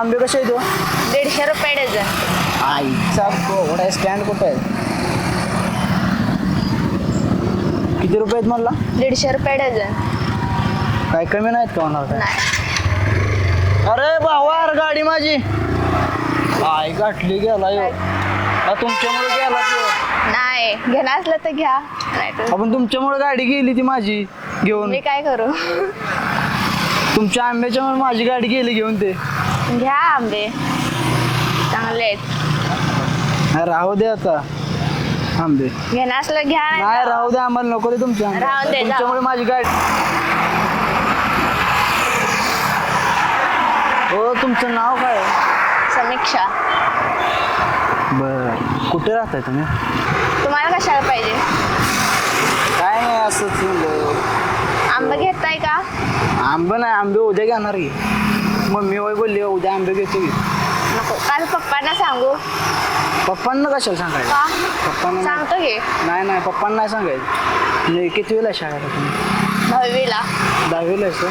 आंबे कसे आहे तो दीडशे रुपये डझन. आईचा कोवडा स्टँड कुठे आहे? किती रुपये आहेत म्हणला? दीडशे रुपये डझन. काय कमी नाहीत का होणार काय? नाही. अरे भावा अरे गाडी माझी. आई गाठली गेला यो. हा तुमच्यामुळे गेला तो नाही घेणार असलं तर घ्या. नाही तर आपण तुमच्यामुळे गाडी गेली ती माझी घेऊन. मी काय करू? तुमच्या आंब्याच्यामुळे माझी गाडी गेली घेऊन ते. घ्या आंबे. चांगले आहेत. नाही, राहू दे आता आंबे. घेणार असलं घ्या नाही नाही तर- राहू दे आम्हाला नको रे तुमच्या. राहून दे, जा. तुमच्यामुळे माझी गाडी हो तुमचं नाव काय? समीक्षा. बर. कुठे राहताय तुम्ही? तुम्हाला कशाला पाहिजे? काय नाही असंच म्हणलं. आंबे घेताय का? आंबे नाही आंबे उद्या घेणार की. मम्मी वय बोलली उद्या आंबे घेतो की नको. काल पप्पांना सांगू. पप्पांना कशाला सांगायचं? का? पप्पांना नाही- सांगतो घे नाही नाही पप्पांना नाही सांगायचं. म्हणजे किती वेळा शाळेला तुम्ही? दहावीला. दहावीला आहेस का?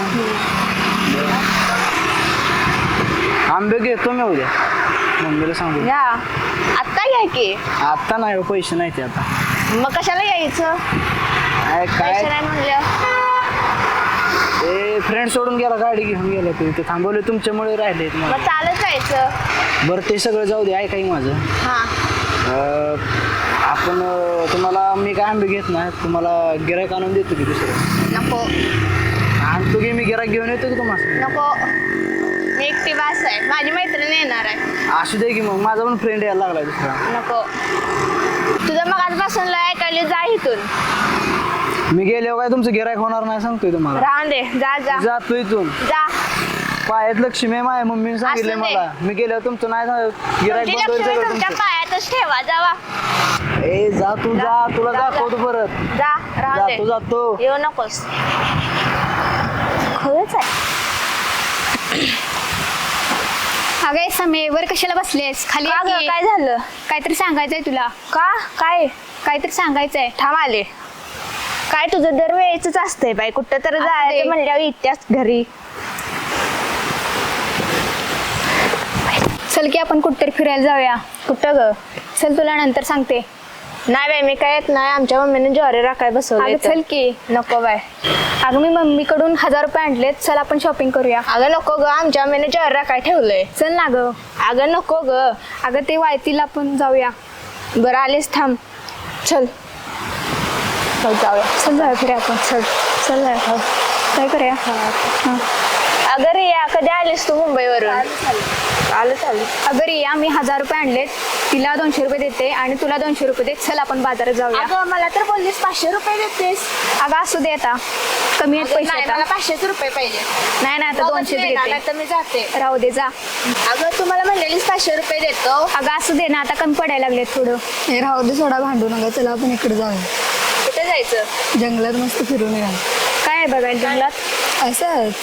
आंबे घेतो मी उद्या. मम्मीला सांगू. घ्या. आत्ता घ्या की. आता नाही हो, पैसे नाही ते आता. मग कशाला यायचं काय? पैसे काय नाही म्हणलं. ते फ्रेंड सोडून गेला गाडी घेऊन गेला ते. ते थांबवले तुमच्यामुळे राहिले मग चालत जायचं. बरं ते सगळं जाऊ दे ऐका की माझं. हा. अं, आपण अं, तुम्हाला मी काय आंबे घेत नाही तुम्हाला गिरायक आणून देतो की दुसरं? नको. आणतो की मी गिरायक घेऊन येतो की तुम्हाला? नको. मी एकटी बास आहे. माझी मैत्रीण येणार आहे. असू दे की मग माझा पण फ्रेंड यायला लागला दुसरा. नको. तुझं मग आजपासून लय ऐकायला जा इथून. मी गेल्यावर काय तुमचं गिरायक होणार नाही सांगतोय तुम्हाला. राहून दे जा जा. जातो इथून. जा. पायात लक्ष्मी आहे माझ्या मम्मीने सांगितलंय असू दे. मला. मी गेल्यावर तुमचं नाही गिरायक तुमची बंद होईल लक्ष्मी सगळं तुमच्या तुमचं. पायातच ठेवा जावा. ए जा तू जा. जा तुला जा. दाखवतो परत. जा राहून जातो दे. जातो येऊ नकोस. खरंच आहे. अगे समे वर कशाला बसलेस? खाली का ये. गं, की. काय झालं? काहीतरी सांगायचंय तुला. का? काय? काहीतरी सांगायचंय. थांब आले. काय तुझं दरवेळेच असतंय बाई. कुठं तर असू दे. जायचं म्हणल्यावर इत्याच घरी. चल की आपण कुठतरी फिरायला जाऊया. कुठं ग? चल तुला नंतर सांगते. नाही बाई मी काय येत नाही. आमच्या मम्मीने ज्वारी राखाय बसवलं अगं चल की. नको बाय अगं मी मम्मीकडून हजार रुपये आणलेत. चल आपण शॉपिंग करूया. अगं नको ग. आमच्या मम्मीने ज्वारी राखाय ठेवलंय. चल ना ग. अगं नको ग. अगं ते वायतीला आपण जाऊया. बरं आलीस थांब. चल. चल जाऊया चल फिरायला आपण. चल. चल काय करूया? हां. अगं रिया कधी आलीस तू मुंबईवरून? आलं चालू अगं रिया मी हजार रुपये आणलेत. तिला दोनशे रुपये देते आणि तुला दोनशे रुपये दे चल आपण बाजारात जाऊया. अगं मला तर बोललीस पाचशे रुपये देतेस. अगं असू दे आता. कमी आहेत पैसे नाही आता. मला पाचशेच रुपये पाहिजे. नाही नाही आता दोनशे देते. तर मी जाते. राहू दे जा. अगं तुम्हाला म्हणलेलीस पाचशे रुपये देतो. अगं असू दे ना आता कमी पडायला लागले थोडं. हे राहू दे सोडा भांडू नका. चला आपण इकडे जाऊया. जायचं? जंगलात मस्त फिरून या काय आहे बघायला जंगलात? असंच.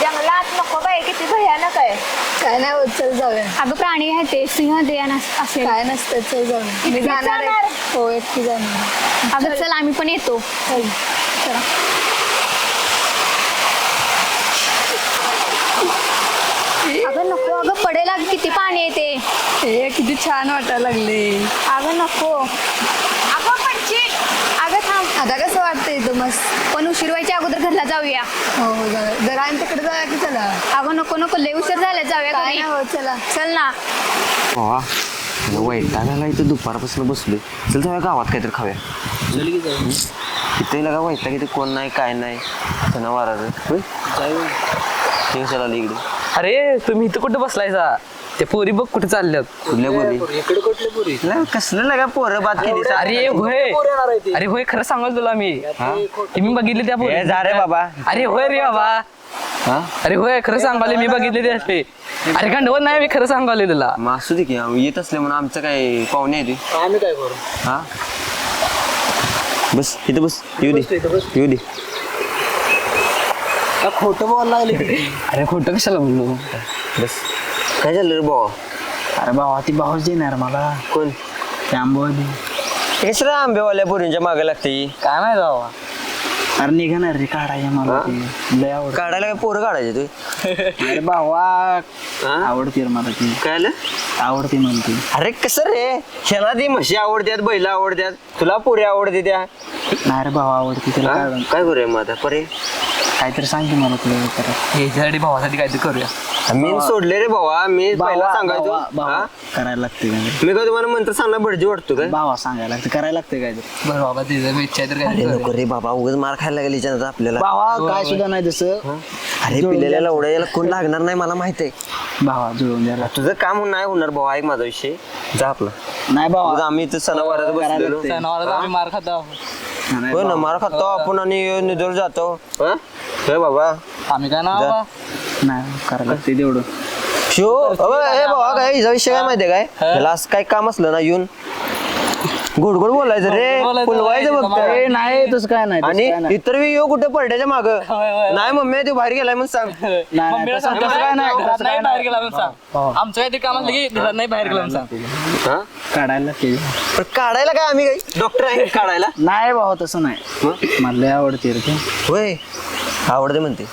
जंगलात नको बाई किती भयानक आहे. काय नाही होत चल जाऊया. अगं प्राणी आहे ते सिंह दे आणि असं- काय नसतं चल जाऊया. मी जाणार जाणार? आहे हो एकटी जाणार. अगं चल. आम्ही पण येतो. चल. चला. अगं नको अगं पडेल अगं किती पाणी येते हे किती छान वाटायला लागले. अगं नको अगं पडशील अगं थांब आता कसं वाटतंय इथं मस्त. पण उशीर व्हायच्या अगोदर घरला जाऊया. हो हो जाऊया जरा आम्ही तिकडे जाऊया की चला. अगं नको नको. लय उशीर झाला जाऊया काय घरी. नाही होत चला. चल ना. वा वैतागाला इथं दुपारपासून बसलोय. चल जाऊया गावात काहीतरी खाऊया. चल की जाऊ. इथं लगा वैताग इथं कोण नाही काय नाही. होय? जाऊ. ते कशाला आली इकडे. अरे तुम्ही इथं कुठं बसलायचा ते पोरी बघ कुठे चालल्यात. कुठल्या बोली इकडे कुठले पुरी? कसलं लगा पोरं बात केली सा- अरे होय. पोरं येणार आहे ते. अरे होय खरं सांगाल तुला मी. हा? ते मी बघितले त्या पोरी ए, जा रे बाबा. अरे होय रे बाबा. हा? अरे होय खरं सांगाले मी बघितले ते असे अरे खंडवत नाही मी खरं सांगाले तुला. मग असू दे की येत असले म्हणून आमचं काय पाहुणे आहे ते. आम्ही काय करू? हा? बस इथं बस. येऊ बस इथं दे बस. येऊ दे. का खोटं बोलायला लागले. अरे खोटं कशाला बोललो? बस. काय झालं रे भावा? अरे भावा ती भाऊच देणार मला. कोण? ते आंबोली हे कशाला आंबेवाल्या पोरींच्या मागे लागते काय माहीत बाबा अरे निघणार रे काढायला मला ती. लय आवड काढायला काय पोरं काढायचे तू? अरे भावा आवडते रे मला ती. काय आलं? आवडते म्हणते. अरे कसं रे? ह्याला ती म्हशी आवडत्यात बैल आवडत्यात. तुला पोरी आवडते त्या. नाही रे भावा आवडते तिला? काढून. काय करूया मग आता? परे. काहीतरी सांगते मला तुला तर ह्याच्यासाठी भावासाठी काहीतरी करूया. मी सोडले रे भावा. मी पहिला सांगायचो. भावा भावा, हा? करायला लागते काय मी काय तुम्हाला म्हणतो सांगणार भटजी वाटतो काय? भावा सांगायला लागते. करायला लागते काय. बरं बाबा तिचं इच्छा आहे तर काहीतरी करूया. नको रे बाबा उगाच मार खायला लागेल हिच्यानंतर आपल्याला. भावा काय सुद्धा नाही तसं. अरे पिलेल्याला एवढ्या याला कोण लागणार नाही मला माहीत आहे. भावा जुळवून द्यायला तुझं काम नाही होणार भाऊ ऐक माझा विषय. जा आपला. नाही उगाच भावा आम्ही इथं सणावारात करायला बसलेलो. लागते. सणावारात आम्ही मार खात. आहोत नाही हो ना. मार खातो आपण आणि निदोर जातो. हा? हे बाबा. आम्ही काय ना जा. बाबा? नाही करायला. लागते तेवढं. शो अबे, हे बाबा काय हिचा विषय काय माहितीये काय? त्याला असं काय काम असलं ना येऊन. गोड गोड बोलायचं रे. बोलायचं, फुलवायचं बोलायचं, ए, नाही तसं काय नाही तसं आणि नाही. इतर वेळी येऊ कुठे पडद्याच्या माग? होय, होय. नाही मम्मी तू बाहेर गेलाय म्हणून सांग. नाही, मम्मीला तसं- सांगतो तसं काय नाही, घरात तसं नाही काय बाहेर नाही. गेला म्हणून सांग. आमचं काहीतरी काम असलं की घरात नाही बाहेर गेला म्हणून सांग. हा? काढायला लागते. पण काढायला काय आम्ही काही? डॉक्टर आहे काढायला? नाही भावा तसं नाही. मला लय आवडते रे ते. होय. आवडते म्हणते.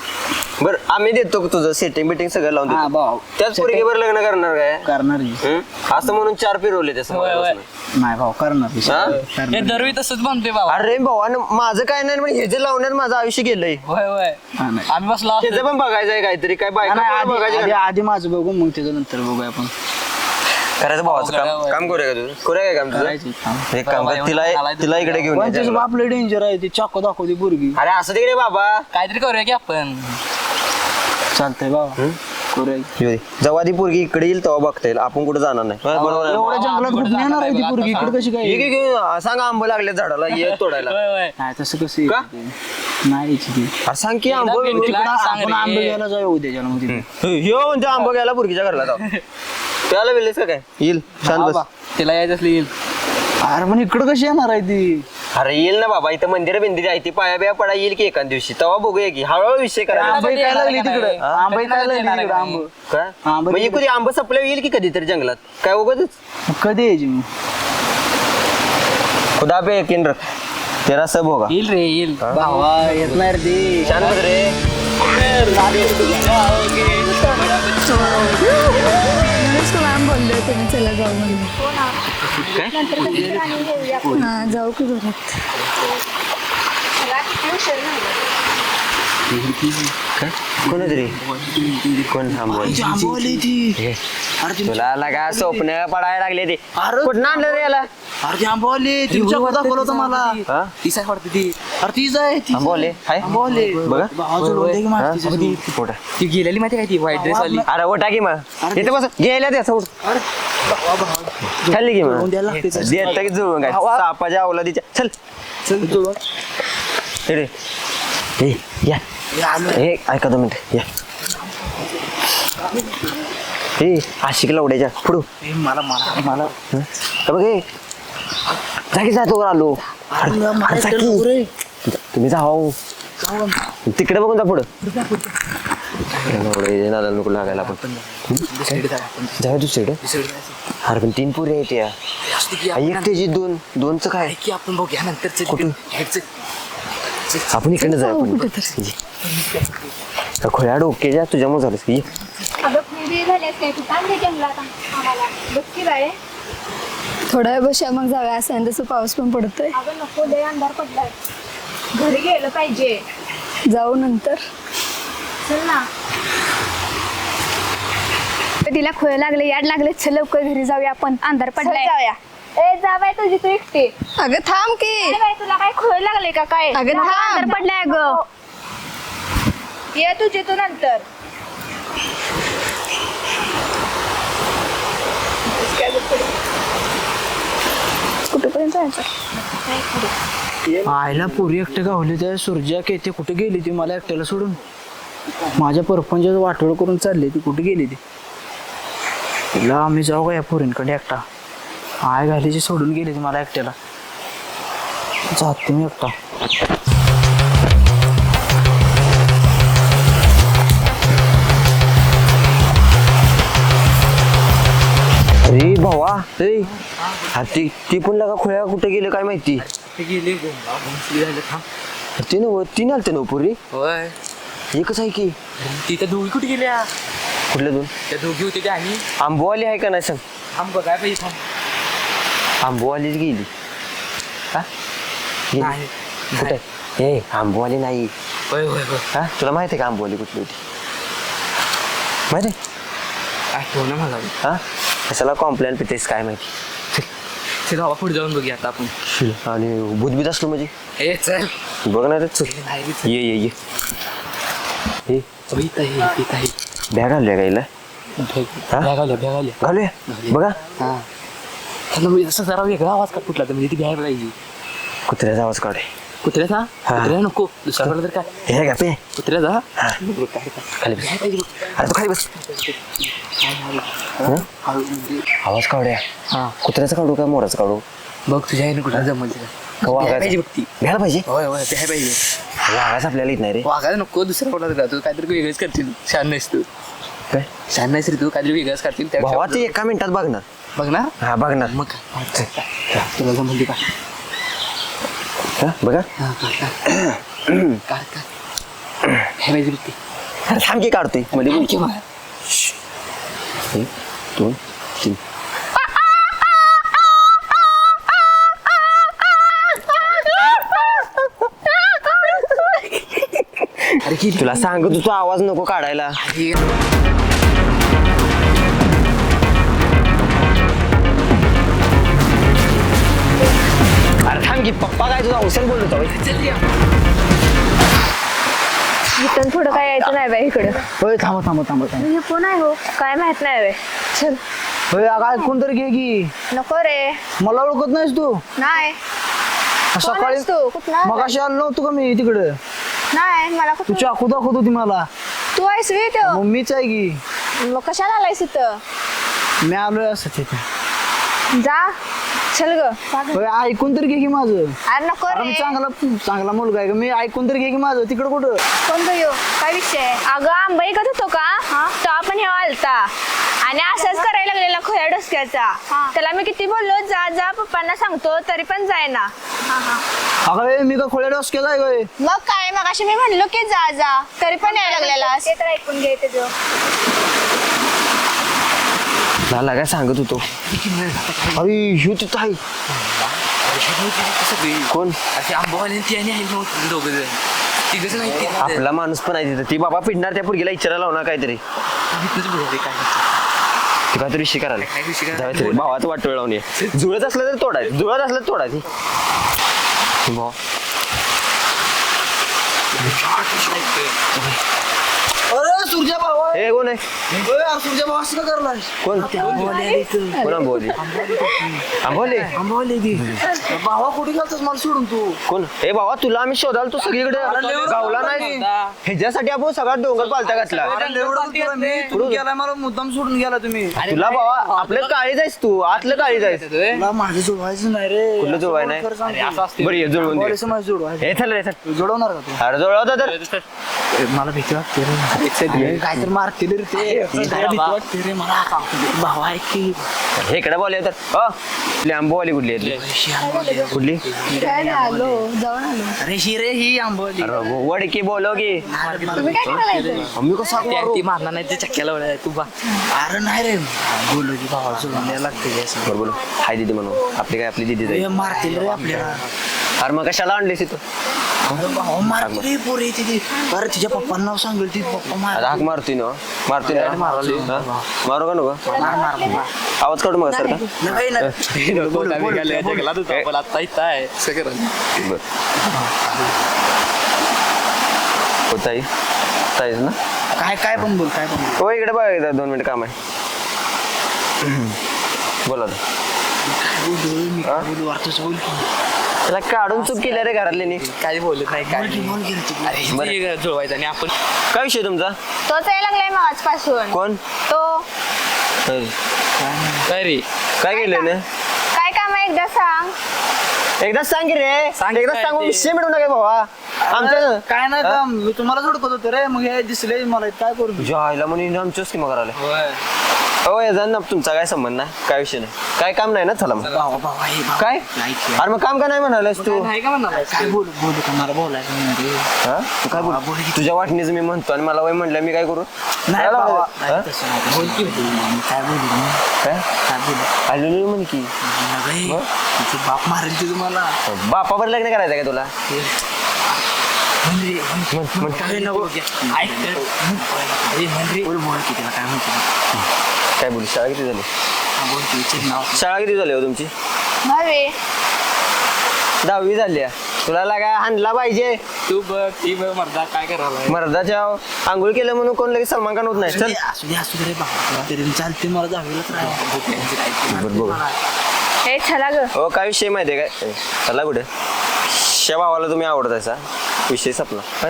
बर आम्ही देतो तुझं सेटिंग बिटिंग सगळं लावून हा देतो भाऊ त्याच पोरगीवर लग्न करणार काय करणार की. हं? असं म्हणून चार फिरवले ते होय. नाही भाऊ करणार की. हा? हे करणार दरवी तसंच म्हणते बाबा अरे भावानं माझं काय नाही पण हे जे लावण्यात माझं आयुष्य गेलंय होय होय हा, नाही. आम्ही बसलो असतो. त्याचं पण बघायचं आहे काहीतरी काय हा, बायका नाही, आधी- बघायचं आधी माझं बघू मग त्याचं नंतर बघूया आपण करायचं भावाचं काम होय. काम करूया का तुझं करूया काय काम करायचं तुझं काम. एक काम कर तिला तिला इकडे घेऊन पण त्याचं. आपलं डेंजर आहे ती चाकू दाखवते बुरगी अरे असं तिकडे बाबा काहीतरी करूया की आपण चालतंय बाबा करूया येऊ दे. जेव्हा ती पोरगी इकडे येईल तेव्हा बघता येईल. आपण कुठे जाणार नाही. होय, बरोबर आहे. ना? एवढ्या जंगलात कुठे येणार आहे ती बुरगी इकडे कशी काय? ये की घेऊन सांग आंब लागले झाडाला ये तोडायला. होय होय. नाही तसं कसं का? येतं ते? नाही यायची ती. अरे सांग की आंब एकदा बिन- तिकडं सांग आपण रे. आंबे घ्यायला जाऊ उद्याच्याला मग तिथे ह्यो म्हणजे आंब घ्यायला पोरगीच्या घरला जाऊ. त्याला वेळेस का काय? येईल. शांत बस. तिला यायचं असली येईल. अरे पण इकडं कशी येणार आहे ती? अरे येईल ना बाबा इथं मंदिर बिंदिर आहे ती पाया बिया पडा येईल की एका दिवशी. तेव्हा बघूया की हळूहळू विषय करायला आंबे काय लागली तिकडे. हा? आंबे काय लागली तिकडे का आंब. काय? आंबे म्हणजे कधी आंब सपल्या येईल की कधीतरी जंगलात? काय उगतच? कधी यायची मग? खुदा पे यकीन रख. तेरा सब होगा. येईल रे येईल. भावा येत नाही रे. ती बस रे तुला आम्ही बोललो तुम्ही चला जाऊ म्हणून. हा जाऊ की घरात. तरी? कोण थांबवाय आंबवली ती. हे, अरे ती तुला लगा स्वप्न पडायला लागले ते. कुठं आणलं रे याला? अरे ती आंबवली ती चाकू दाखवलं होतं मला. हा? ती साईड वाटते ती. अरे तीच आहे ती आंबवले बघा. भावा की. कुठं? ती गेलेली माहिती काय ती? व्हाईट ड्रेस वाली. अरे ओटा की मग. इथे बस. गेल्या त्या सोड खाल्ली की मग? द्यायला लागते तसं. देत की जुळून काय सापाच्या अवलादीच्या चल. चल जुळवून. इकडे. या. हे ऐका दोन मिनिट. या. हे आशिक लावड्याच्या पुढू. मला मला मला. हं? का बघ हे जागी जातो आलो. अरे, मला अरे, जा की. तुम्ही जाओ तिकडे बघून जा पुढं. नाला नको लागायला आपण. जाऊ दुसरीकडे अरे पण तीन पुरे आहेत या. एकट्याची दोन दोनच काय? की आपण बघूया नंतर? आपण इकडे जाऊ आपण. खोया डोक्याच्या तुझ्यामुळे झालं की? अगं फिरी ठिकाण दे जंगलात? आम्हाला. बाळे. थोडा वेळ बसूया मग जाऊया. असं आहे, तसं पाऊस पण पडतोय. अगं नको लय अंधार पडलाय. घरी गेलं पाहिजे. जाऊ नंतर. चल ना. तिला खोय लागले याड लागले. चल लवकर घरी जाऊया आपण. अंधार पडलाय. जाऊया. ए जा बाय तुझी तू एकटी. अगं थांब की. काय बाई तुला काय खोय लागले का काय? अगं थांब. अंधार पडलाय ग ये तू तू नंतर. कुठेपर्यंत जायचं? आईला पुरी एकटे गावली त्या सुरजा केते कुठे गेली ती? मला एकट्याला सोडून. माझ्या परपंचाचं वाटोळ करून चालली ती. कुठे गेली ती? तिला आम्ही जाऊ का या पोरींकडे एकटा? आय घालीची सोडून गेली ती मला एकट्याला. जाते मी एकटा. अरे भावा ए हा, ती ती पण लगा खोया कुठे गेले काय माहिती? गेली झालं थांब. ते नव तीन आलते नव पुरी होय. एकच आहे की? तिथं दोघी कुठे गेल्या? कुठल्या दोन? त्या दोघी होते त्या आणि? आंबोवाली आहे का नाही सांग? थांब बघाय पाहिजे थांब. आंबोवालीच गेली. का? गेली? नाही. कुठे? ए आंबोवाली नाही. होय होय होय. हा? तुला माहिती आहे का आंबोवाली कुठली होती? माहिती आहे? मला. हा? कशाला कॉम्प्लेन पितेस काय माहिती? चल बाबा पुढे जाऊन बघूया आता आपण. आणि बुधबीत असलो म्हणजे? हे चल. बघ ना रे चल. नाही रे, चल. ये ये ये. हे हो, इथं आहे इथं आहे बॅग आणल्या गाईला हा? आल्या बॅग आल्या. घालूया? बघा. हा. त्याला म्हणजे असं जरा वेगळा आवाज का कुठला तर म्हणजे ती बॅग पाहिजे कुत्र्याचा आवाज काढे. कुत्र्याचा? हा. कुत्र्या नको. कुठला तर काय? हे का पे. कुत्र्याचा? हा. बघ, काय काय. खाली बस. पाहिजे. बघ. अरे तू खाली बस. हं? आवाज काढूया हा. कुत्र्याचा काढू का मोराचा काढू? बघ तुझ्या आईने कुठला जमल तिला का वाघाचा? पाहिजे बघ ती. घ्यायला पाहिजे? होय होय ते पाहिजे. वाघाच आपल्याला येत नाही रे. वागायला नको कुठला तर तू काहीतरी वेगळंच करतील छान नाहीस तू. काय? छान नाहीस रे तू काहीतरी वेगळंच करतील त्यापेक्षा भावा ते एका मिनिटात बघणार. बघ ना हा बघणार. मग काय? तुला जमल का? हा, बघा. काय काय हे. पाहिजे बघ ती. अरे थांब की काढतोय. मध्ये बोल. आणखी. एक दोन तीन तुला सांगत होतो आवाज नको काढायला. अरे थांब की पप्पा काय तुझा औषध होता होय. इथून पुढं काय यायचं नाही बाई इकडं. होय थांबा थांबा थांबा थांबा. हे कोण आहे हो? काय माहीत नाही बाई. चल. होय अगं ऐकून तर घे की. नको रे. मला ओळखत नाहीस तू. नाही. सकाळी आहेस तू? कुठनं मग अशी आलो नव्हतो का मी तिकडं? नाही मला तू कुठं चाकू दाखवत होती मला? तू आहेस वे तो मग मीच आहे की. मग कशाला आलायस इथं? मी आलोय असं तिथे जा. चल ग. होय ऐकून तर घे की माझं. अरे नको अरे मी रे. चांगला चांगला मुलगा आहे का मी ऐकून तर घे की माझं. तिकडं कुठं? कोण ह्यो? काय विषय आहे? अगं आंबाई करत होतो का? तो आपण हे आलता आणि असंच करायला लागलेला खोया डोसक्याचा. त्याला मी किती बोललो? जा जा पप्पांना सांगतो तरी पण जायना. अगं हे मी का खोड्या डोसक्याचा आहे होय मग काय? मग अशी मी म्हणलो की जा जा. तरी पण यायला लागलेला ते तर ऐकून घे झाला काय सांगत होतो? अरे ह्यो तिथं आहे. कोण? ती ते आपला माणूस पण आहे तिथं. ती बाबा पिडणार त्या पुरगीला इचारायला लावणार काहीतरी. ती काहीतरी विषय करायला. भावाचं वाट लावून ये. जुळत असलं तर तोडायचं जुळत असलं तर तोडायची भावा. अरे हे कोण आहे? सूर्या भावा असं का करलाय कोण? कोण आंबोली आंबोली भावा कुठे गेलतास मला सोडून तू? कोण? हे भावा तुला आम्ही शोधाल तू सगळीकडे गावला नाही. ह्याच्यासाठी आपण सगळा डोंगर पालता घातला. तू गेलाय मला मुद्दाम सोडून गेला तुम्ही. तुला भावा आपलं काळी जायस तू. आतलं काळी जायस तुला माझं जोडवायचं नाही रे. कुठलं जोडवाय नाही? खरं सांगतो. बरं ये जुळवून दे. आंबावलीचं माझं जोडवायचं. हे चल रे चल. तू जोडवणार का तू? अरे जुळवता तर. मला भीती वाटते रे. काय तर मारतील रे ते. भीती वाटते रे मला? भावा आहे की. हे इकडे बोलले तर. अ आपली आंबोवाली कुठली आहे ती? कुठली? काय नाही आलो. जाऊन आलो. अरे ही रे ही आंबवली अरे वड की बोलो की. तुम्ही काय करायला इथं? मी कसा ती- ती मारणार नाही ते चक्क्याला वळाय तू बा अरे नाही रे. बोलू की भावा सोडून द्यायला लागते बरोबर हाय दिदी म्हणून. आपली काय आपली दिदी हे जाईल. मारतील रे आपल्याला. अरे मग कशाला आणलीस तू पोरी तिथे अरे तिच्या पप्पांना नाव सांगेल ती पप्पा मार आता हाक मारतोय ना. मारतोय ना? हा? मारू का नको? मार मार मार. आवाज काढू मग सर का नाही, नाही. बोल, बोल, बोल. आता इथं आहे. सगळं बर. हो ताई. ताईच ना? काय काय पण बोल काय पण बोल. हो इकडे बघा एकदा दोन मिनिट काम आहे. बोला आता. काय बोल मी काय बोलू वाटतोच बोल की त्याला काढून चूक केल्या रे घरातल्यानी काय बोलत नाही काय तू. अरे जुळवायचं आणि आपण काय विषय तुमचा? तोच यायला लागलाय मग आजपासून. कोण? तो. काय रे? काय केलं ना काय काम आहे एकदा सांग. एकदा सांग की रे. सांग एकदा काय सांगू ते. विषय मिळू नका भावा. आमच्या काय नाही का मी तुम्हाला जोडकत होतो रे मग हे दिसले मला काय करू आईला म्हणून आमच्याच किंवा करायला. होय. हो ना तुमचा काय संबंध नाही? काय विषय नाही. काय काम नाही ना चला मग. भावा भावा हे भावा काय? अरे मग काम का नाही म्हणालास तू? का काय बोलू बोलू का? मला बोलायचं नाही रे. हा? तू काय बोल? तुझ्या वाटणीचं मी म्हणतो आणि मला वय म्हणलं मी काय करू? नाही काय भावा? नाही? तसं नाही. बोल की बोल मी काय बोलू मी? काय? काय बोलू? आलेलो म्हण की. तुझं बाप मारेल ते तुम्हाला? बापावर लग्न करायचं का तुला? काय म्हणते काय बोलू शाळा किती झाली विचार नाव शाळा किती झाली हो तुमची भावे दहावी झाली आहे. तुला लागा आणला पाहिजे तू बघ ती बघ मर्दा काय करायला मर्दाच्या आंघोळ केलं म्हणून कोण लगेच सलमान खान होत नाही चल असू दे असू दे रे बाबा तरी चालते मला. हे चला ग हो काय विषय माहिती आहे काय ए, चला कुठे शे भावाला तुम्ही आवडतायसा विषय संपला?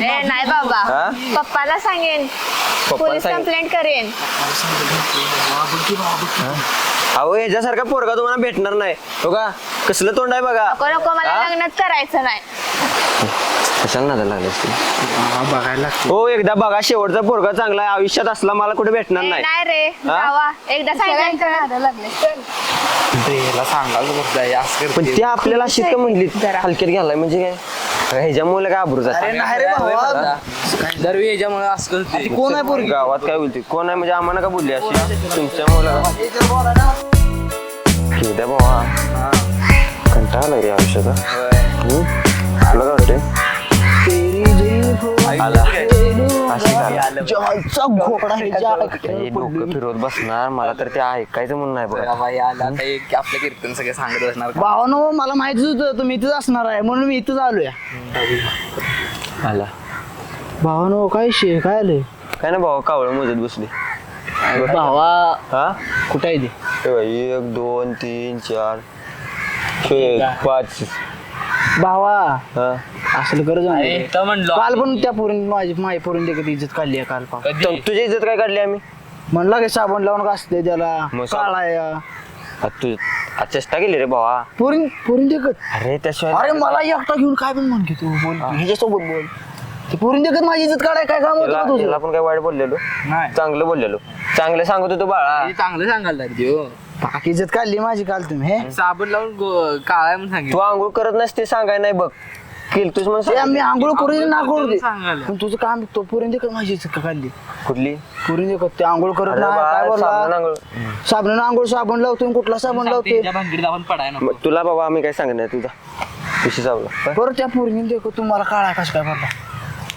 ए, नाही बाबा. हा? पप्पाला सांगेन. पप्पाला पोलीस सांगेन. कंप्लेंट करेन. अहो ह्याच्यासारखा पोरगा तुम्हाला भेटणार नाही. हो का? कसलं तोंड आहे बघा. नको नको मला हा? लग्नच करायचं नाही. कशाला नादा लागले बघायला लागते. हो एकदा बघा शेवटचा पोरगा चांगला आहे. आयुष्यात असला मला कुठे भेटणार ए, नाही. नाही रे हा? जावा. एकदा नादा लागले सांगायला पण. ते आपल्याला अशीच का म्हणली हलक्यात घ्यायला म्हणजे काय? ह्याच्यामुळे काय अब्रू अरे नाही रे भावा. असं करते कोण आहे पोरगी? गावात काय बोलते कोण आहे? म्हणजे आम्हाला का बोलली अशी? तुमच्या मुला द्या भावा. कंटाळा आला रे आयुष्याचा. हम्म? तुला काय वाटतंय? तेरी जुल्फो आला अशी झाला. जायचा घोडा आहे, जाय. हे डोकं फिरवत बसणार मला तर ते ऐकायचं म्हणून नाही बघा. बाई आला. आता एक आपलं कीर्तन सगळे सांगत असणार भावानो मला माहितीच होतं तुम्ही इथंच असणार आहे म्हणून मी इथंच आलोय. आला. भावानो काय शे काय आलंय? काय ना भावा कावळ मोजत बसली. भावा हा? कुठं आहे ते? हे बघ, एक दोन तीन चार पाच. भावा हा. असलं गरज नाही. म्हणलो काल पण त्या पोरीने माझी माझी पोरीने देखील इज्जत काढली आहे काल तर तुझी इज्जत काय काढली आम्ही? म्हणला की साबण लावून घासते त्याला. मग साब- काळा आहे. आ, तू आ, चेष्टा केली रे भावा. पोरीन पोरीन देखत अरे त्याशिवाय अरे मला एकटा घेऊन काय पण म्हण की तू बोल. की, ह्याच्यासोबत बोल. ते पोरीन देखत माझी इज्जत काढाय काय काम होतं त्याला तुझं? पण काय वाईट बोललेलो? नाही. चांगलं बोललेलो. चांगलं सांगत होतो बाळा. हे चांगलं सांगायला देऊ बाकी इज्जत काढली माझी काल तुम्ही हे? साबण लावून गो- काळा म्हणून तू सांगितलं आंघोळ करत नसते सांगाय नाही बघ. केलतोच म्हणून ते. मी आंघोळ करून ना करू सांगायला. पण तुझं काम तो पोरीन देखत माझी इज्जत का काढली. कुठली? पोरीन देखत ते आंघोळ करत अरे नाही बाळा, काय साबण बोलला आंघोळ. साबण आंघोळ साबण लावतो आणि कुठला साबण लावते त्यांच्या भानगडीत आपण पडाय नको. मग तुला बाबा आम्ही काय सांगणार तुझा? विषय चावला बरं त्या पोरीने देखत तुम्हाला काळा कस काय पडला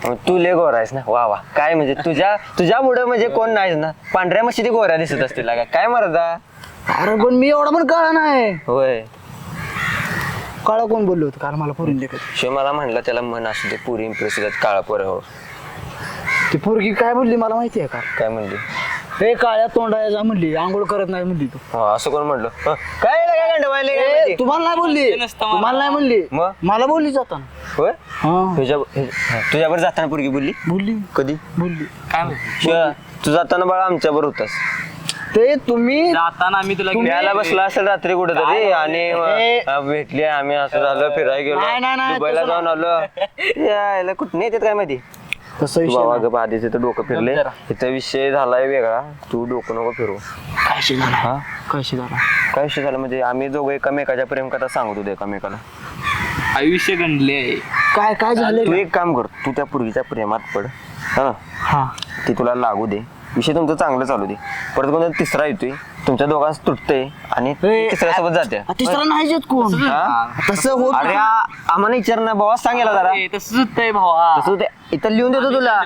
मग तू ले गोरा आहेस ना. वा वा. काय म्हणजे तुझ्या तुझ्या पुढे म्हणजे कोण नाहीस ना. पांढऱ्या मशिदी गोऱ्या दिसत असतील का काय मरदा? अरे पण मी एवढा पण काळा नाही. होय. काळा कोण बोललो होतं? काल मला पोरीन देखत शिव मला म्हणलं त्याला म्हण असू दे पुरी इम्प्रेस होतात काळा पोर हो. ती पोरगी काय बोलली मला माहिती आहे का? काय म्हणली? हे काळ्या तोंडायचा म्हणली. आंघोळ करत नाही म्हणली तू. हो असं कोण म्हणलं? हं, काय? गंड व्हायले ए? तुम्हाला नाही बोलली. नसतं मला. तुम्हाला नाही म्हणली मग? मला बोलली जाताना. होय? हा. तुझ्या तुझ्यावर जाताना पुरगी बोलली? बोलली. कधी? बोलली. काय शिव, तू जाताना बाळा आमच्यावर होतास. ते तुम्ही जाताना आम्ही तुला घेऊन प्यायला बसला असेल रात्री कुठेतरी आणि. अ, भेटली आम्ही असं झालं फिरायला गेलो. नाही, नाही, नाही, दुबईला तसं जाऊन आलो. यायला कुठं नाही येतात काय माहिती? तसं तू विषय बाबा आधीच इथं डोकं फिरले इथं विषय झालाय वेगळा. तू डोकं नको फिरू काय विषय झाला? हा? झाला? काय विषय झाला? म्हणजे आम्ही दोघं एकामेकाच्या प्रेम कथा सांगत होतो एकामेकाला. आयुष्य गणले काय काय तू झालं एक काम कर तू त्या पुरगीच्या प्रेमात पड हा? हा. ती तुला लागू दे. विषय तुमचं चांगलं चालू दे. परत कोणता तिसरा येतोय तुमच्या दोघांच तुटते आणि ती तिसऱ्या सोबत जाते तिसरा नाही येत कोण? हा? तसं होत अरे आ- आम्हाला विचार ना बाबा सांगेला जरा. ए, तसंच होतंय भावा. तसं ते इथं लिहून देतो तुला.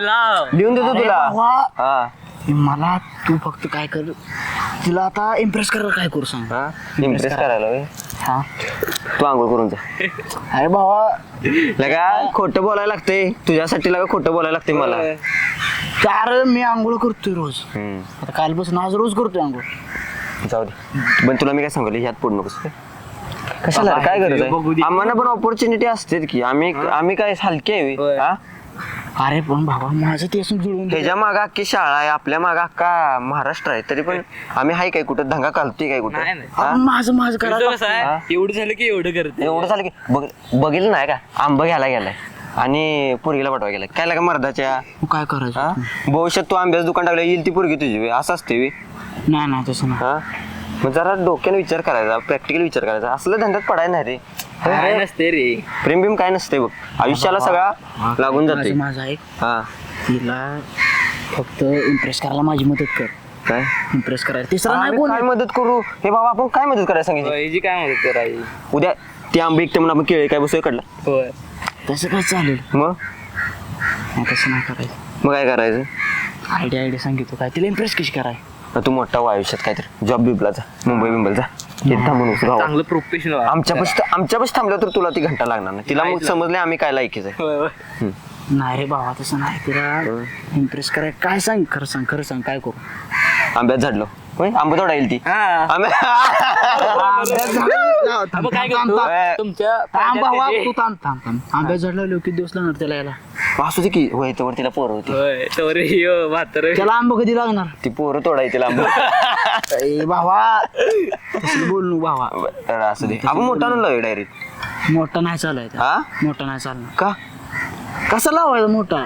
लिहून देतो अरे तुला. भावा. हा. मला तू फक्त काय कर तिला आता इम्प्रेस करायला काय करू सांग? हा? इम्प्रेस करायला होय. हा. तू आंघोळ करून जा. अरे भावा. लगा खोटं बोलायला लागतंय तुझ्यासाठी लगा खोटं बोलायला लागतंय मला. कारण मी आंघोळ करतोय रोज. हम्म. आता कालपासून आज रोज करतोय आंघोळ. जाऊ दे. पण तुला मी काय सांगले ह्यात पडू नकोस. कशाला? रे? काय गरज बघू आहे. आम्हाला पण ऑपॉर्च्युनिटी असते की. आम्ही आम्ही काय हलके आहे? होय. हा? अरे पण भावा माझं ते असून जुळवून दे. ह्याच्या मागं अख्खी शाळा आहे आपल्या मागं अख्खा महाराष्ट्र आहे तरी पण आम्ही हाय काय कुठं? दंगा घालतोय काय कुठं? नाही, नाही. हा? आपण माझं माझं तुझं आहे? एवढं झालं की एवढं करते एवढं झालं की बघ बघितलं नाही का? आंबा घ्यायला गेलाय. आणि पोरगीला पाठवा गेला काय लागा मर्दाच्या? काय करायचं? हा? भविष्यात तू आंब्याचं दुकान टाकलं येईल ती पोरगी तुझी. बे. असं असते बे. नाही नाही तसं नाही. हा? मग जरा डोक्याने विचार करायचा प्रॅक्टिकल विचार करायचा. असलं धंद्यात पडायला नाही रे. काय नसते रे. प्रेम बिम काय नसते बघ. आयुष्याला सगळा लागून जाते माझं ऐक. हा. तिला फक्त इम्प्रेस करायला माझी मदत कर. काय? इम्प्रेस करायला. तिसरा नाही काय मदत करू? हे बाबा आपण काय मदत करायला सांगितली हिची काय मदत करायची? उद्या ते आंबे एकटे म्हणून आपण केळे काय बसू कडला. होय. तसं काय चालेल? मग? नाही तसं नाही करायचं. मग काय करायचं? आयडिया आयडिया सांगितलं काय? तिला इम्प्रेस कशी कराय? आता तू मोठा व्हा आयुष्यात काहीतरी. जॉब बिबलाचा मुंबई बिंबईचा हे थांबून उभं राहा. चांगलं प्रोफेशनल आमच्या पशी आमच्या पशी थांबलं तर तुला ती घंटा लागणार नाही. तिला मग समजले आम्ही काय लायकीच आहे. नाही रे बाबा तसं नाही. तिला इम्प्रेस कराय काय सांग? खरं सांग खरं सांग. काय करू? आंब्यात झाडलो. होय? आंबा तोडा येईल ती. हा. काय करतो. तुमच्या थांब भावा पाण्यात तू थांब थांब थांब. आंब्या झाडला किती दिवस लागणार त्याला यायला असू दे की होय तर तिला पोरं होती. होय तर म्हातारं. त्याला आंबा कधी लागणार? ती पोरं तोडायची तिला आंबा. ए भावा. तसं बोल नू भावा. बरं, असू दे. आपण मोठा लावूया डायरेक्ट. मोठा नाही चालायचा हा? मोठा नाही चालणार. का? कसा लावायचा मोठा?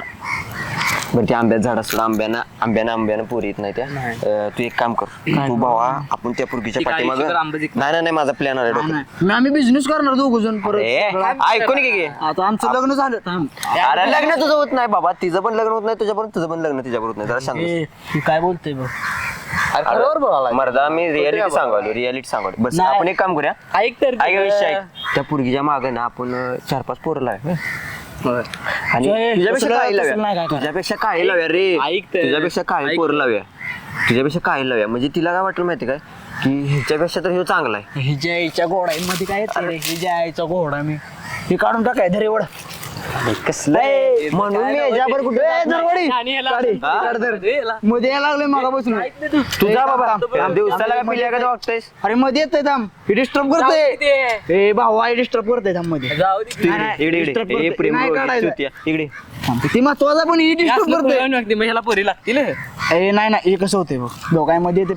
बरं ते आंब्यात झाड असलं आंब्यानं आंब्यानं आंब्यानं पोरी येत नाही त्या अं, तू एक काम कर तू भावा आपण त्या पुरगीच्या ती पाठीमाग तर आंबा जिंकणार. नाही नाही नाही, माझा प्लॅन आहे नाही, डोक्यात. नाही. मी आम्ही बिझनेस करणार दोघ जण परत सगळं. ऐकून घे की. आता आमचं लग्न झालं थांब अरे लग्न तुझं होत नाही बाबा तिचं पण लग्न होत नाही तुझ्यापर्यंत तुझं पण लग्न तिच्याबरोबर होत नाही जरा शांत बस. ए, तू काय बोलतोय बघ अरे मर्दा मी रियालिटी सांगालो रियालिटी सांगालो बस नाही. आपण एक काम करूया ऐक तर ऐक विषय ऐक. त्या पुरगीच्या मागे ना आपण अं, चार पाच पोरं लावूया होय. आणि जय, तुझ्यापेक्षा तसलं- काळी तसलं नाही लावूया? काय करायचं. तुझ्यापेक्षा काळी लावूया रे? ऐक. तुझ्यापेक्षा काळी ऐक. पोरं. लावूया? तुझ्यापेक्षा काळी लावूया? म्हणजे तिला काय वाटलं माहिती काय की? ह्याच्यापेक्षा तर हे चांगला आहे. हिच्या आईच्या घोडा मध्ये काय येतं रे? हिच्या आईचा घोडा मी. हे काढून टाकाय धरे एवढं कसलं? आहे? म्हणून मी याच्यावर कुठे? ए, दरवडी. आणि ह्याला- काढी. काढ धर. अरे याला- मध्ये यायला लागले मगा बसून. तुझा बाबा. थांब, दिवसाला काय पिल्या का वागतोयस? अरे मध्ये येतोय थांब. हे डिस्टर्ब करतोय. ते. ए भाऊ आई डिस्टर्ब करतोय थांबमध्ये. इकडे. ते महत्त्वाचा पण ही डिस्टर्ब करतोय. ह्याला पोरी लागतील. ए नाही नाही हे कसं होतंय बघ. दोघांमध्ये येते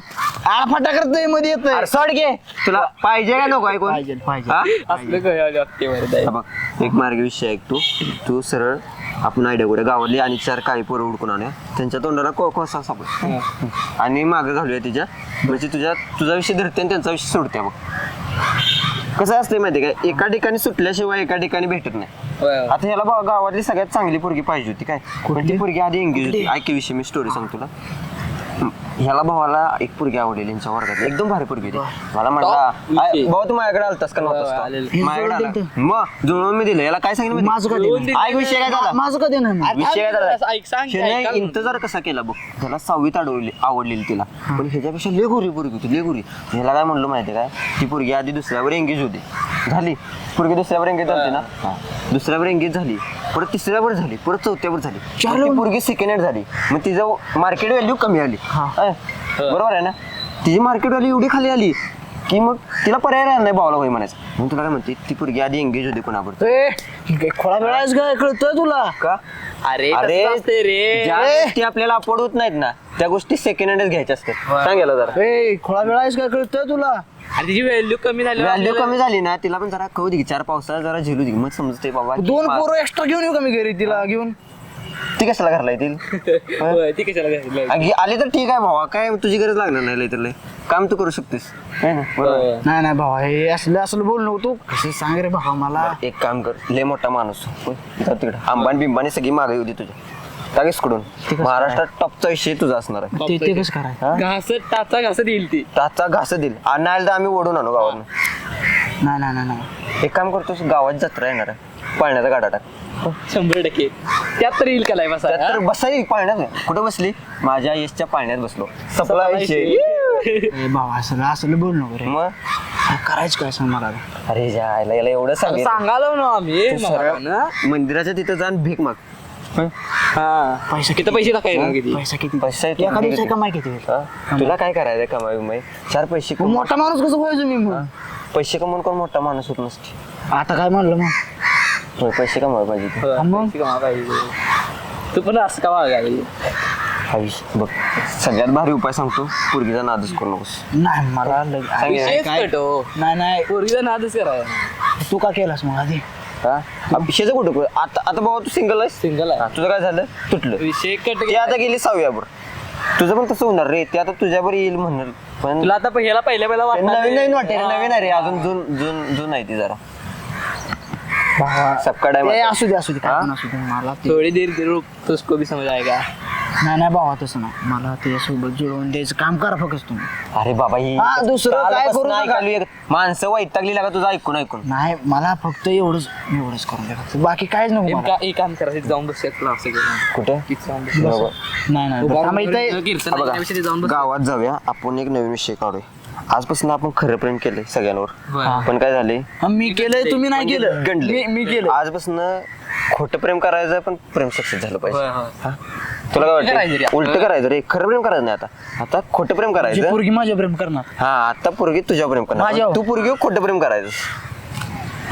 आळफाटा करतोयमध्ये येतोय. अरे सोड घे तुला पाहिजे का नको ऐकून? पाहिजे पाहिजे. हा? असलं काय लागते बरं ताई. हा बघ एक मार्ग विषय ऐक तू. तू सरळ आपण आयडिया करूया. गावातली आणि चार काळी पोरं उडकून आणूया. त्यांच्या तोंडाला को कोसा सापड आणि मागं घालूया तिच्या. म्हणजे तुझ्या तुझा विषय धरते आणि त्यांचा विषय सोडते बघ. कसं असते माहिती काय एका ठिकाणी सुटल्याशिवाय एका ठिकाणी भेटत नाही. होय, होय. आता ह्याला बघ, गावातली सगळ्यात चांगली पोरगी पाहिजे होती काय? पण ती पोरगी आधी एंगेज होती. ऐक विषय मी स्टोरी सांग तुला. ह्याला भावाला एक पोरगी आवडलेली यांच्या वर्गात. एकदम भारी पोरगी होती. मला म्हटला विषय. "आय, भाऊ तू माझ्याकडे आलतास का नव्हतास का?" माझ्याकडे आला. मग जुळवून मी दिलं. याला काय सांगितलं माझं माहिती? नाही. ऐक विषय काय झाला? माझं कधी नाही? विषय काय झाला? ऐक, सांग की, इंतजार कसा केला बघ. त्याला सहावीत अडवली आवडलेली तिला. पण ह्याच्यापेक्षा लय गोरी पोरगी होती लय गोरी. ह्याला काय म्हणलो माहिती काय? ती पोरगी आधी दुसऱ्यावर एंगेज होती. झाली. पोरगी दुसऱ्यावर एंगेज झाली ना. दुसऱ्यावर एंगेज झाली. परत तिसऱ्यावर झाली. परत चौथ्यावर झाली. मग ती पोरगी सेकंड हँड झाली. मग तिचं मार्केट व्हॅल्यू कमी आली. अय, बरोबर आहे ना? तिची मार्केट व्हॅल्यू एवढी खाली आली की मग तिला पर्याय राहिला नाही भावाला होई म्हणायचं. मग तुला काय म्हणते ती पोरगी आधी एंगेज होती ए, काय खोळा वेळाच काय? कळतोय तुला? का? अरे अरे, रे. ज्या गोष्टी आपल्याला अफोर्ड होत नाहीत ना त्या गोष्टी सेकंड हँडच घ्यायच्या असतात. सांगायला जरा. ए खोळा वेळाच काय? कळतोय तुला? अरे तिची व्हॅल्यू कमी झाली व्हॅल्यू कमी झाली ना तिला पण जरा कळू दे की चार पावसाळा जरा झेलू दे की. मग समजते बाबा. की दोन पोरं एक्स्ट्रा घेऊन येऊ का मी घरी तिला घेऊन? ती कशाला घरला येतील? होय, ती कशाला घ्यायला अगे- आली तर ठीक आहे भावा. काय तुझी गरज लागणार नाही लय तर लय. काम तू करू शकतेस. है ना? बरोबर. होय. नाही नाही भावा हे असलं असलं बोल नको तू. कसं सांग रे भावा मला. एक काम कर. लय मोठा माणूस. होय, जा तिकडे. अंबानी बिंबानी सगळी मागे दे तुझ्या टाकीसकडून महाराष्ट्रात टॉपचा विषय तुझा असणार आहे. ते ते कसं करायचं घास टाचा घास देईल ती. त्याचा घास देईल. आणि आलं तर आम्ही ओढून आणू गावात नाही नाही नाही नाही. एक काम करतोस गावात जत्रा येणार आहे. पाळण्याचा गाडा टाक. शंभर टक्के. त्यात तर येईल का बसा त्यात तर बसाई पाळण्यात कुठं बसली? माझ्या यशच्या पाळण्यात बसलो. सपला विषय ए भावा असलं असलं बोल नको रे. मग? काय करायचं काय सांग मला अरे जायला याला एवढं सांगालो ना आम्ही. मंदिराच्या तिथं जाऊन भीक माग. हं? पैसा किती पैसे किती पैसा किती? पैसा येतो एका किती? दिवसाची कमाई किती होईल? हा? तुला काय करायचं कमाई बिमाई? चार पैसे मग कमव. मोठा माणूस कसं व्हायचं मी मग? पैसे कमवून कोण मोठा माणूस होत नसते. आता काय म्हणलं मग? होय, पैसे कमवायला पाहिजे तू. होय, मग? पैसे कमावा पाहिजे. तू पण असं का वागायला हा विषय बघ सगळ्यात भारी उपाय सांगतो पुरगीचा नादच करू नकोस नाही मला लग- सांग विषयच काय- कटो नाही नाही पोरीचा नादच करायला तू का केलास मग आधी हा शेज कुठं कुठं? आता आता बाबा तू सिंगल आहेस सिंगल आहे हा, तुझं काय झालं तुटलं विषय कट ती आता गेली सहाव्यावर तुझं पण तसं होणार रे ते आता तुझ्यावर येईल म्हणणार पण तुला आता ह्याला पहिल्या पहिला ते वाटणार नवीन नवीन वाटते रे, नवीन आहे रे अजून जून जून जून आहे ती जरा सबका ए, टाइम असू दे असू दे काय पण असू दे मला ते थोडी देर रुक तो उसको भी समझ आएगा नाही नाही भावा तसं नाही. मला त्याच्यासोबत जुळवून द्यायचं काम करा फक्त तुम्ही. अरे बाबा ही हा, दुसरं काय कालपासून करू नका. ऐकायला येत. माणसं वैतागली लागा तुझं ऐकून ऐकून. नाही मला फक्त एवढंच एवढंच करून द्या फक्त. बाकी काहीच नको एक मला. का- एक काम करा तिथे जाऊन बसूया क्लास कुठं? जाऊन नाही नाही बरं, थांबा इथं कीर्तन हा बघा, ऐकण्याविषयी जाऊन बस. गावात जाऊया. आपण एक नवीन विषय काढूया. आजपासून आपण खरं प्रेम केलंय सगळ्यांवर. पण काय झाले? हा, मी केलंय तुम्ही नाही केलं. गणले मी मी केलं. आजपासून खोटं प्रेम करायचं पण प्रेम सक्सेस झालं पाहिजे. हा? तुला काय उलटं करायचं रे वाटतं. उलट करायचं रे. खरं प्रेम करायचं नाही आता. आता खोटं प्रेम जी करायचं. पोरगी माझ्या प्रेम करणार. हा आता पोरगी तुझ्या प्रेम करणार. माझ्यावर. तू पोरगी खोटं प्रेम करायचं.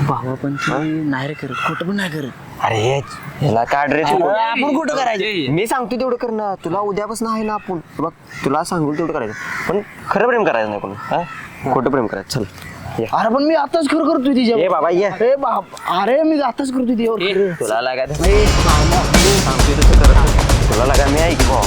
भावा पण ती नाही रे करत. खोटं पण नाही करत. अरे ह्याला काय ड्रेस आपण कुठं करायचं? मी सांगतो तेवढं कर ना. तुला उद्यापासून आहे ना आपण. बघ तुला सांगू तेवढं करायचं. पण खरं प्रेम करायचं नाही कोणी हा? खोटं प्रेम करायचं. चल. ये. अरे पण मी आताच खरं करतोय तिच्या ये बाबा ये. अरे बाप. अरे मी आताच करतोय तिच्यावर. खरं. तुला लागायचं सांगतोय तसं करत तुला लागा मी ऐक भाऊ